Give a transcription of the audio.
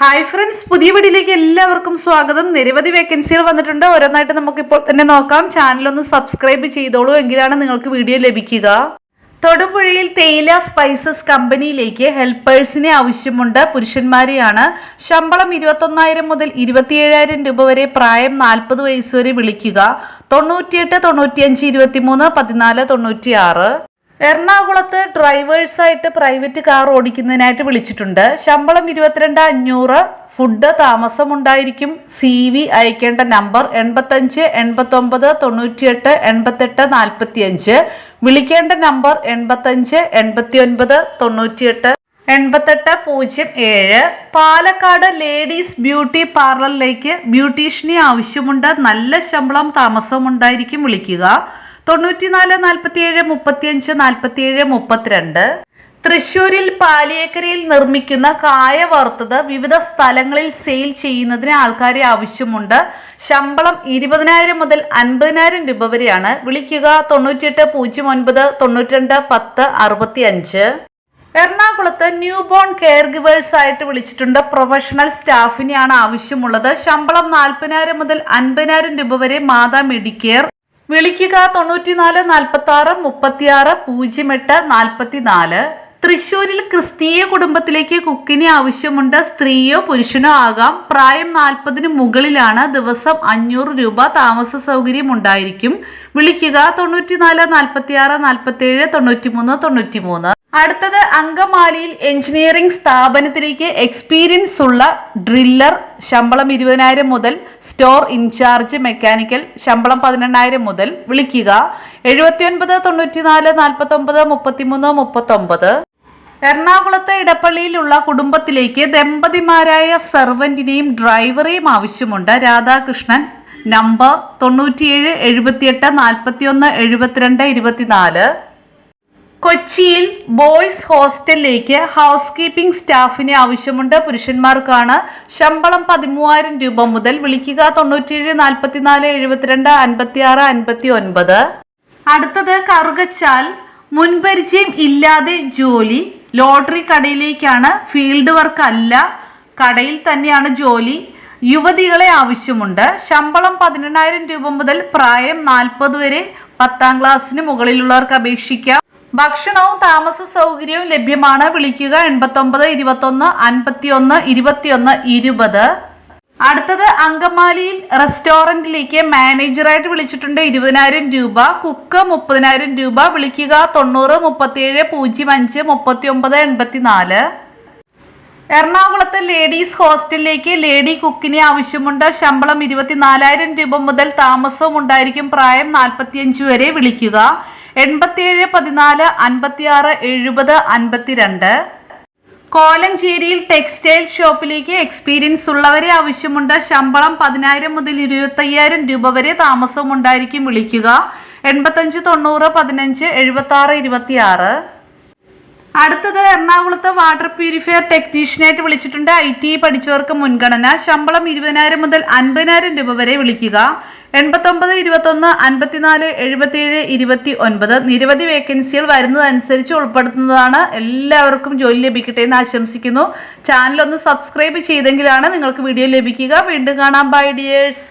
Hi friends പുതിയ വീഡിയോയിലേക്ക് എല്ലാവർക്കും സ്വാഗതം. നിരവധി വേക്കൻസികൾ വന്നിട്ടുണ്ട്. ഓരോന്നായിട്ട് നമുക്ക് ഇപ്പോൾ തന്നെ നോക്കാം. ചാനൽ ഒന്ന് സബ്സ്ക്രൈബ് ചെയ്തോളൂ എങ്കിലാണ് നിങ്ങൾക്ക് വീഡിയോ ലഭിക്കുക. തൊടുപുഴയിൽ തേയില സ്പൈസസ് കമ്പനിയിലേക്ക് ഹെൽപ്പേഴ്സിനെ ആവശ്യമുണ്ട്. പുരുഷന്മാരെയാണ്. ശമ്പളം ഇരുപത്തൊന്നായിരം മുതൽ ഇരുപത്തിയേഴായിരം രൂപ വരെ പ്രായം നാൽപ്പത് വയസ്സ് വരെ വിളിക്കുക. തൊണ്ണൂറ്റിയെട്ട് തൊണ്ണൂറ്റിയഞ്ച് ഇരുപത്തിമൂന്ന് പതിനാല് തൊണ്ണൂറ്റിയാറ്. എറണാകുളത്ത് ഡ്രൈവേഴ്സായിട്ട് പ്രൈവറ്റ് കാർ ഓടിക്കുന്നതിനായിട്ട് വിളിച്ചിട്ടുണ്ട്. ശമ്പളം ഇരുപത്തിരണ്ട് അഞ്ഞൂറ് ഫുഡ് താമസമുണ്ടായിരിക്കും. സി വി അയക്കേണ്ട നമ്പർ എൺപത്തഞ്ച് എൺപത്തൊമ്പത് തൊണ്ണൂറ്റിയെട്ട് എൺപത്തെട്ട് നാൽപ്പത്തിയഞ്ച് വിളിക്കേണ്ട നമ്പർ എൺപത്തഞ്ച് എൺപത്തി ഒൻപത് തൊണ്ണൂറ്റിയെട്ട് എൺപത്തെട്ട് പൂജ്യം ഏഴ്. പാലക്കാട് ലേഡീസ് ബ്യൂട്ടി പാർലറിലേക്ക് ബ്യൂട്ടീഷ്യനെ ആവശ്യമുണ്ട്. നല്ല ശമ്പളം താമസവും ഉണ്ടായിരിക്കും വിളിക്കുക. തൊണ്ണൂറ്റിനാല് നാൽപ്പത്തിയേഴ് മുപ്പത്തിയഞ്ച് നാൽപ്പത്തിയേഴ് മുപ്പത്തിരണ്ട്. തൃശൂരിൽ പാലിയേക്കരയിൽ നിർമ്മിക്കുന്ന കായ വറുത്തത് വിവിധ സ്ഥലങ്ങളിൽ സെയിൽ ചെയ്യുന്നതിന് ആൾക്കാരെ ആവശ്യമുണ്ട്. ശമ്പളം ഇരുപതിനായിരം മുതൽ അൻപതിനായിരം രൂപ വരെയാണ്. വിളിക്കുക തൊണ്ണൂറ്റിയെട്ട് പൂജ്യം ഒൻപത് തൊണ്ണൂറ്റിരണ്ട് പത്ത് അറുപത്തി അഞ്ച് എറണാകുളത്ത് ന്യൂ ബോൺ കെയർ ഗിവേഴ്സ് ആയിട്ട് വിളിച്ചിട്ടുണ്ട്. പ്രൊഫഷണൽ സ്റ്റാഫിനെയാണ് ആവശ്യമുള്ളത്. ശമ്പളം നാൽപ്പതിനായിരം മുതൽ അൻപതിനായിരം രൂപ വരെ മാതാ മെഡിക്കെയർ വിളിക്കുക തൊണ്ണൂറ്റിനാല് നാൽപ്പത്തി ആറ് മുപ്പത്തിയാറ് പൂജ്യം എട്ട് നാൽപ്പത്തി നാല് തൃശൂരിൽ ക്രിസ്തീയ കുടുംബത്തിലേക്ക് കുക്കിനെ ആവശ്യമുണ്ട് സ്ത്രീയോ പുരുഷനോ ആകാം. പ്രായം നാൽപ്പതിന് മുകളിലാണ് ദിവസം അഞ്ഞൂറ് രൂപ താമസ സൗകര്യം ഉണ്ടായിരിക്കും വിളിക്കുക തൊണ്ണൂറ്റിനാല് നാൽപ്പത്തിയാറ് നാൽപ്പത്തിയേഴ് തൊണ്ണൂറ്റിമൂന്ന് തൊണ്ണൂറ്റിമൂന്ന്. അടുത്തത് അങ്കമാലിയിൽ എഞ്ചിനീയറിംഗ് സ്ഥാപനത്തിലേക്ക് എക്സ്പീരിയൻസ് ഉള്ള ഡ്രില്ലർ ശമ്പളം ഇരുപതിനായിരം മുതൽ സ്റ്റോർ ഇൻചാർജ് മെക്കാനിക്കൽ ശമ്പളം പതിനെണ്ണായിരം മുതൽ വിളിക്കുക. എഴുപത്തിയൊൻപത് തൊണ്ണൂറ്റിനാല് നാൽപ്പത്തൊമ്പത് മുപ്പത്തിമൂന്ന് മുപ്പത്തൊമ്പത്. എറണാകുളത്തെ ഇടപ്പള്ളിയിലുള്ള കുടുംബത്തിലേക്ക് ദമ്പതിമാരായ സെർവന്റിനെയും ഡ്രൈവറെയും ആവശ്യമുണ്ട്. രാധാകൃഷ്ണൻ നമ്പർ തൊണ്ണൂറ്റിയേഴ് എഴുപത്തിയെട്ട് നാൽപ്പത്തിയൊന്ന് എഴുപത്തിരണ്ട് ഇരുപത്തിനാല്. കൊച്ചിയിൽ ബോയ്സ് ഹോസ്റ്റലിലേക്ക് ഹൗസ് കീപ്പിംഗ് സ്റ്റാഫിനെ ആവശ്യമുണ്ട്. പുരുഷന്മാർക്കാണ് ശമ്പളം പതിമൂവായിരം രൂപ മുതൽ വിളിക്കുക. തൊണ്ണൂറ്റിയേഴ് നാൽപ്പത്തിനാല് എഴുപത്തിരണ്ട് അൻപത്തി ആറ് അൻപത്തി ഒൻപത് അടുത്തത് കറുകച്ചാൽ മുൻപരിചയം ഇല്ലാതെ ജോലി. ലോട്ടറി കടയിലേക്കാണ് ഫീൽഡ് വർക്ക് അല്ല കടയിൽ തന്നെയാണ് ജോലി. യുവതികളെ ആവശ്യമുണ്ട്. ശമ്പളം പതിനെണ്ണായിരം രൂപ മുതൽ പ്രായം നാൽപ്പത് വരെ പത്താം ക്ലാസ്സിന് മുകളിലുള്ളവർക്ക് അപേക്ഷിക്കാം. ഭക്ഷണവും താമസ സൗകര്യവും ലഭ്യമാണ്. വിളിക്കുക എൺപത്തൊമ്പത് ഇരുപത്തൊന്ന് അൻപത്തിയൊന്ന് ഇരുപത്തിയൊന്ന് ഇരുപത്. അടുത്തത് അങ്കമാലിയിൽ റെസ്റ്റോറന്റിലേക്ക് മാനേജറായിട്ട് വിളിച്ചിട്ടുണ്ട്. ഇരുപതിനായിരം രൂപ. കുക്ക് മുപ്പതിനായിരം രൂപ. വിളിക്കുക തൊണ്ണൂറ് മുപ്പത്തിയേഴ് പൂജ്യം അഞ്ച് മുപ്പത്തി ഒമ്പത് എൺപത്തി നാല് എറണാകുളത്ത് ലേഡീസ് ഹോസ്റ്റലിലേക്ക് ലേഡി കുക്കിനെ ആവശ്യമുണ്ട്. ശമ്പളം ഇരുപത്തിനാലായിരം രൂപ മുതൽ താമസവും ഉണ്ടായിരിക്കും. പ്രായം നാൽപ്പത്തിയഞ്ച് വരെ വിളിക്കുക. എൺപത്തിയേഴ് പതിനാല് അൻപത്തിയാറ് എഴുപത് അൻപത്തിരണ്ട്. കോലഞ്ചേരിയിൽ ടെക്സ്റ്റൈൽ ഷോപ്പിലേക്ക് എക്സ്പീരിയൻസ് ഉള്ളവരെ ആവശ്യമുണ്ട്. ശമ്പളം പതിനായിരം മുതൽ ഇരുപത്തയ്യായിരം രൂപ വരെ താമസവും ഉണ്ടായിരിക്കും. വിളിക്കുക. എൺപത്തഞ്ച് തൊണ്ണൂറ് പതിനഞ്ച് എഴുപത്തി ആറ് ഇരുപത്തിയാറ്. അടുത്തത് എറണാകുളത്ത് വാട്ടർ പ്യൂരിഫയർ ടെക്നീഷ്യനായിട്ട് വിളിച്ചിട്ടുണ്ട്. ഐ ടി പഠിച്ചവർക്ക് മുൻഗണന. ശമ്പളം ഇരുപതിനായിരം മുതൽ അൻപതിനായിരം രൂപ വരെ വിളിക്കുക. എൺപത്തൊമ്പത് ഇരുപത്തൊന്ന് അൻപത്തിനാല് എഴുപത്തിയേഴ് ഇരുപത്തി ഒൻപത് നിരവധി വേക്കൻസികൾ വരുന്നതനുസരിച്ച് ഉൾപ്പെടുത്തുന്നതാണ് എല്ലാവർക്കും ജോലി ലഭിക്കട്ടെ എന്ന് ആശംസിക്കുന്നു. ചാനൽ ഒന്ന് സബ്സ്ക്രൈബ് ചെയ്തെങ്കിലാണ് നിങ്ങൾക്ക് വീഡിയോ ലഭിക്കുക. വീണ്ടും കാണാം. By dears